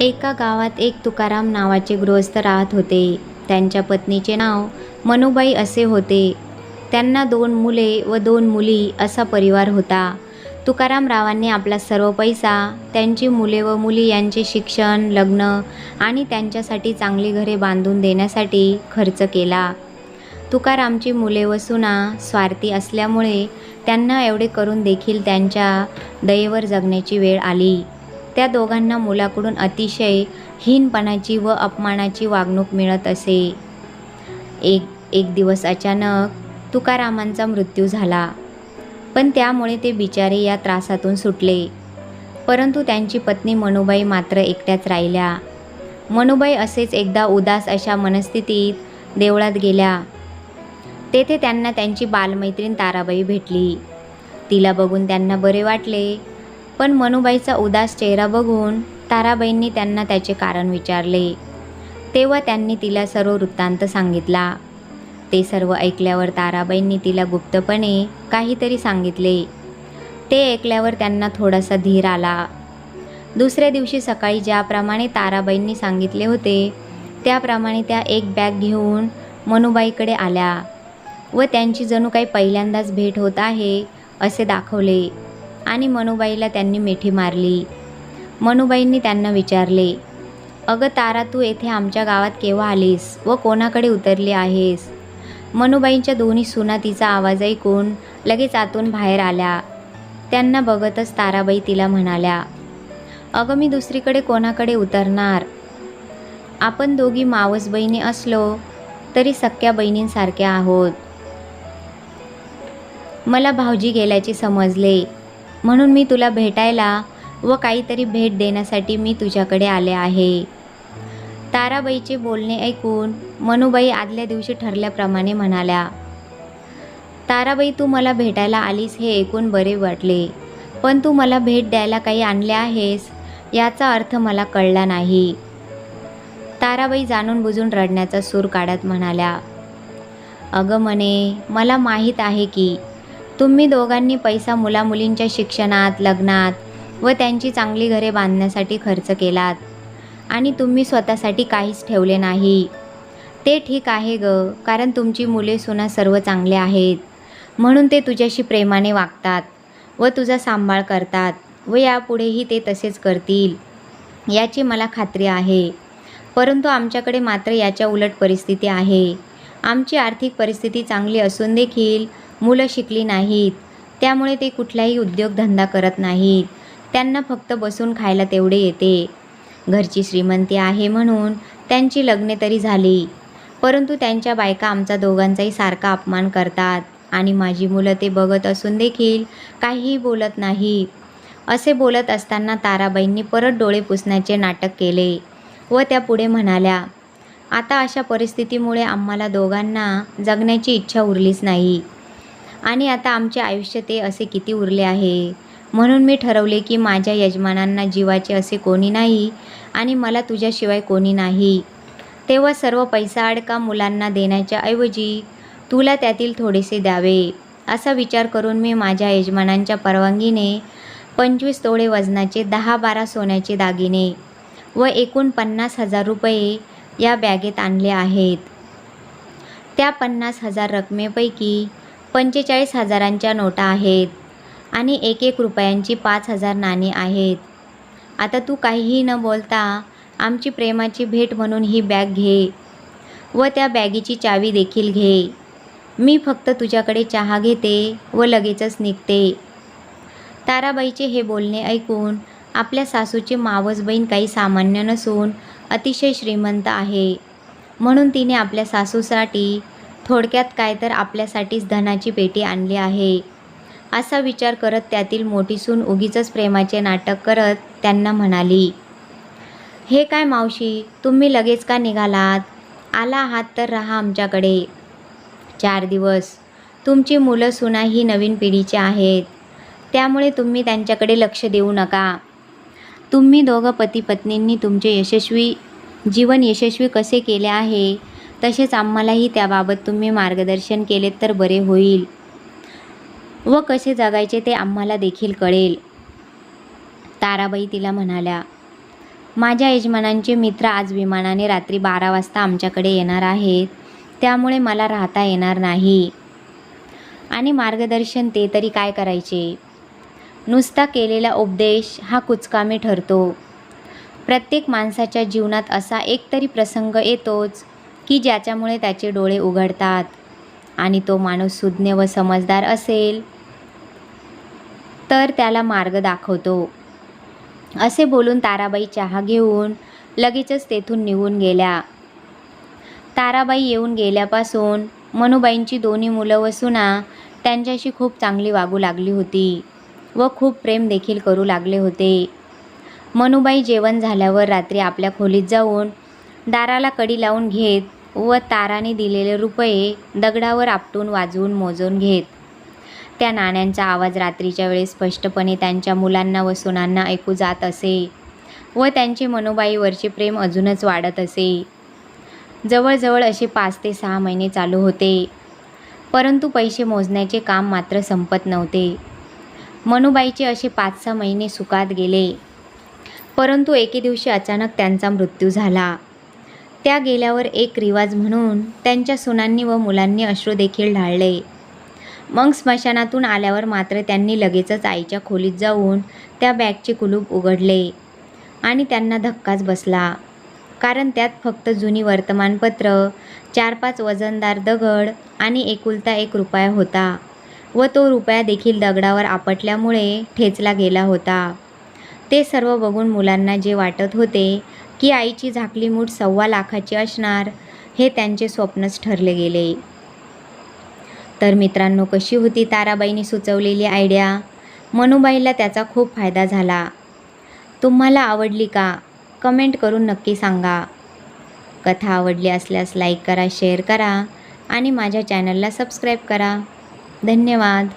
एका गावात एक तुकाराम नावाचे गृहस्थ राहत होते. त्यांच्या पत्नीचे नाव मनुबाई असे होते. त्यांना दोन मुले व दोन मुली असा परिवार होता. तुकारामरावांनी आपला सर्व पैसा त्यांची मुले व मुली यांचे शिक्षण लग्न आणि त्यांच्यासाठी चांगली घरे बांधून देण्यासाठी खर्च केला. तुकारामची मुले व सुना स्वार्थी असल्यामुळे त्यांना एवढे करून देखील त्यांच्या दयेवर जगण्याची वेळ आली. त्या दोघांना मुलाकडून अतिशय हीनपणाची व अपमानाची वागणूक मिळत असे. एक एक दिवस अचानक तुकारामांचा मृत्यू झाला. पण त्यामुळे ते बिचारे या त्रासातून सुटले. परंतु त्यांची पत्नी मनुबाई मात्र एकट्याच राहिल्या. मनुबाई असेच एकदा उदास अशा मनस्थितीत देवळात गेल्या. तेथे त्यांना त्यांची बालमैत्रीण ताराबाई भेटली. तिला बघून त्यांना बरे वाटले. पण मनुबाईचा उदास चेहरा बघून ताराबाईंनी त्यांना त्याचे कारण विचारले. तेव्हा त्यांनी तिला सर्व वृत्तांत सांगितला. ते सर्व ऐकल्यावर ताराबाईंनी तिला गुप्तपणे काहीतरी सांगितले. ते ऐकल्यावर त्यांना थोडासा धीर आला. दुसऱ्या दिवशी सकाळी ज्याप्रमाणे ताराबाईंनी सांगितले होते त्याप्रमाणे त्या एक बॅग घेऊन मनुबाईकडे आल्या व त्यांची जणू काही पहिल्यांदाच भेट होत आहे असे दाखवले. आणि मनुबाईला त्यांनी मिठी मारली. मनुबाईंनी त्यांना विचारले अगं तारा तू येथे आमच्या गावात केव्हा आलीस व कोणाकडे उतरली आहेस? मनुबाईंच्या दोन्ही सुना तिचा आवाज ऐकून लगेच आतून बाहेर आल्या. त्यांना बघतच ताराबाई तिला म्हणाल्या अगं मी दुसरीकडे कोणाकडे उतरणार? आपण दोघी मावस बहिणी असलो तरी सख्या बहिणींसारख्या आहोत. मला भाऊजी गेल्याचे समजले. म्हणून मी तुला भेटायला व काहीतरी भेट देण्यासाठी मी तुझ्याकडे आले आहे. ताराबाईचे बोलणे ऐकून मनुबाई आदल्या दिवशी ठरल्याप्रमाणे म्हणाल्या ताराबाई तू मला भेटायला आलीस हे ऐकून बरे वाटले पण तू मला भेट द्यायला काही आणले आहेस याचा अर्थ मला कळला नाही. ताराबाई जाणून बुजून रडण्याचा सूर काढत म्हणाल्या अगं म्हणे मला माहीत आहे की तुम्ही दोघांनी पैसा मुलामुलींच्या शिक्षणात लग्नात व त्यांची चांगली घरे बांधण्यासाठी खर्च केलात. आणि तुम्ही स्वतःसाठी काहीच ठेवले नाही. ते ठीक आहे ग कारण तुमची मुले सुना सर्व चांगले आहेत. म्हणून ते तुझ्याशी प्रेमाने वागतात व तुझा सांभाळ करतात व यापुढेही ते तसेच करतील याची मला खात्री आहे. परंतु आमच्याकडे मात्र याच्या उलट परिस्थिती आहे. आमची आर्थिक परिस्थिती चांगली असून देखील मुलं शिकली नाहीत. त्यामुळे ते कुठलाही उद्योगधंदा करत नाहीत. त्यांना फक्त बसून खायला तेवढे येते. घरची श्रीमंती आहे म्हणून त्यांची लग्ने तरी झाली. परंतु त्यांच्या बायका आमचा दोघांचाही सारखा अपमान करतात आणि माझी मुलं ते बघत असून देखील काहीही बोलत नाही असे बोलत असताना ताराबाईंनी परत डोळे पुसण्याचे नाटक केले व त्या पुढे म्हणाल्या आता अशा परिस्थितीमुळे आम्हाला दोघांना जगण्याची इच्छा उरलीच नाही. आणि आता आमचे आयुष्य ते असे किती उरले आहे? म्हणून मी ठरवले की माझ्या यजमानांना जीवाचे असे कोणी नाही आणि मला तुझ्याशिवाय कोणी नाही. तेव्हा सर्व पैसा अडका मुलांना देण्याच्या ऐवजी तुला त्यातील थोडेसे द्यावे असा विचार करून मी माझ्या यजमानांच्या परवानगीने पंचवीस तोळे वजनाचे दहा बारा सोन्याचे दागिने व एकूण पन्नास हजार रुपये या बॅगेत आणले आहेत. त्या पन्नास हजार रकमेपैकी पंचेचाळीस हजारांच्या नोटा आहेत आणि एक एक रुपयांची पाच हजार नाणी आहेत. आता तू काहीही न बोलता आमची प्रेमाची भेट म्हणून ही बॅग घे व त्या बॅगेची चावी देखील घे. मी फक्त तुझ्याकडे चहा घेते व लगेचच निघते. ताराबाईचे हे बोलणे ऐकून आपल्या सासूची मावस बहीण काही सामान्य नसून अतिशय श्रीमंत आहे. म्हणून तिने आपल्या सासूसाठी थोडक्यात काय तर आपल्यासाठीच धनाची पेटी आणली आहे. असा विचार करत त्यातील मोठी सून उगीचच प्रेमाचे नाटक करत त्यांना म्हणाली हे काय मावशी तुम्ही लगेच का निघालात? आला आहात तर राहा आमच्याकडे. चार दिवस. तुमची मुलं सुना ही नवीन पिढीची आहेत. त्यामुळे तुम्ही त्यांच्याकडे लक्ष देऊ नका. तुम्ही दोघं पती पत्नींनी तुमचे यशस्वी जीवन यशस्वी कसे केले आहे तसेच आम्हालाही त्याबाबत तुम्ही मार्गदर्शन केलेत तर बरे होईल. व कसे जगायचे ते आम्हाला देखील कळेल. ताराबाई तिला म्हणाल्या माझ्या यजमानांचे मित्र आज विमानाने रात्री बारा वाजता आमच्याकडे येणार आहेत. त्यामुळे मला राहता येणार नाही. आणि मार्गदर्शन ते तरी काय करायचे? नुसता केलेला उपदेश हा कुचकामी ठरतो. प्रत्येक माणसाच्या जीवनात असा एक तरी प्रसंग येतोच. की ज्याच्यामुळे त्याचे डोळे उघडतात आणि तो माणूस सुज्ञ व समजदार असेल तर त्याला मार्ग दाखवतो. असे बोलून ताराबाई चहा घेऊन लगेचच तेथून निघून गेल्या. ताराबाई येऊन गेल्यापासून मनुबाईंची दोन्ही मुलं व सुना त्यांच्याशी खूप चांगली वागू लागली होती व खूप प्रेम देखील करू लागले होते. मनुबाई जेवण झाल्यावर रात्री आपल्या खोलीत जाऊन दाराला कडी लावून घेत व ताराने दिलेले रुपये दगडावर आपटून वाजवून मोजून घेत. त्या नाण्यांचा आवाज रात्रीच्या वेळेस स्पष्टपणे त्यांच्या मुलांना व सुनांना ऐकू जात असे व त्यांचे मनोबाईवरचे प्रेम अजूनच वाढत असे. जवळजवळ असे पाच ते सहा महिने चालू होते. परंतु पैसे मोजण्याचे काम मात्र संपत नव्हते. मनुबाईचे असे पाच सहा महिने सुखात गेले. परंतु एके दिवशी अचानक त्यांचा मृत्यू झाला. त्या गेल्यावर एक रिवाज म्हणून त्यांच्या सुनांनी व मुलांनी अश्रू देखील ढाळले. मग स्मशानातून आल्यावर मात्र त्यांनी लगेचच आईच्या खोलीत जाऊन त्या बॅगचे कुलूप उघडले आणि त्यांना धक्काच बसला. कारण त्यात फक्त जुनी वर्तमानपत्र चार पाच वजनदार दगड आणि एकुलता एक रुपया होता व तो रुपया देखील दगडावर आपटल्यामुळे ठेचला गेला होता. ते सर्व बघून मुलांना जे वाटत होते की आईची झाकली मूठ सव्वा लाखाची असणार हे त्यांचे स्वप्नच ठरले गेले. तर मित्रांनो कशी होती ताराबाईंनी सुचवलेली आयडिया मनुबाईला त्याचा खूप फायदा झाला. तुम्हाला आवडली का? कमेंट करून नक्की सांगा. कथा आवडली असल्यास लाईक करा शेअर करा आणि माझ्या चॅनलला सबस्क्राईब करा. धन्यवाद.